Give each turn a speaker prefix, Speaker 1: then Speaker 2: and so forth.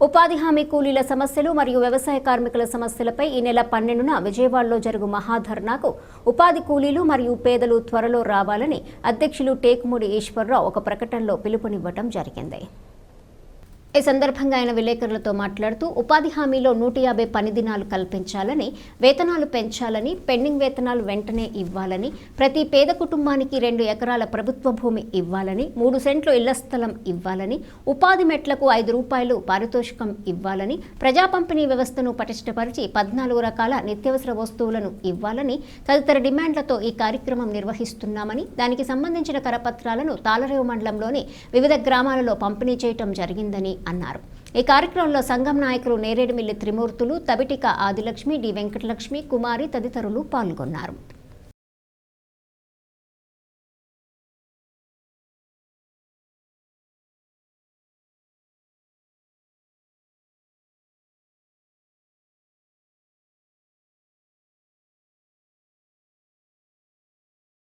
Speaker 1: ఉపాధి హామీ కూలీల సమస్యలు మరియు వ్యవసాయ కార్మికుల సమస్యలపై ఈ నెల పన్నెండున విజయవాడలో జరుగు మహాధర్నాకు ఉపాధి కూలీలు మరియు పేదలు త్వరలో రావాలని అధ్యక్షులు టేకుమూడి ఈశ్వరరావు ఒక ప్రకటనలో పిలుపునివ్వటం జరిగింది. ఈ సందర్భంగా ఆయన విలేకరులతో మాట్లాడుతూ ఉపాధి హామీలో నూట యాభై పని దినాలు కల్పించాలని వేతనాలు పెంచాలని పెండింగ్ వేతనాలు వెంటనే ఇవ్వాలని ప్రతి పేద కుటుంబానికి రెండు ఎకరాల ప్రభుత్వ భూమి ఇవ్వాలని మూడు సెంట్లు ఇళ్ళ స్థలం ఇవ్వాలని ఉపాధి మెట్లకు ఐదు రూపాయలు పారితోషికం ఇవ్వాలని ప్రజా పంపిణీ వ్యవస్థను పటిష్టపరిచి పద్నాలుగు రకాల నిత్యావసర వస్తువులను ఇవ్వాలని తదితర డిమాండ్లతో ఈ కార్యక్రమం నిర్వహిస్తున్నామని దానికి సంబంధించిన కరపత్రాలను తాళరేవు మండలంలోని వివిధ గ్రామాలలో పంపిణీ చేయటం జరిగిందని అన్నారు. ఈ కార్యక్రమంలో సంఘం నాయకులు నేరేడుమిల్లి త్రిమూర్తులు తబిటిక ఆదిలక్ష్మి డి వెంకటలక్ష్మి కుమారి తదితరులు పాల్గొన్నారు.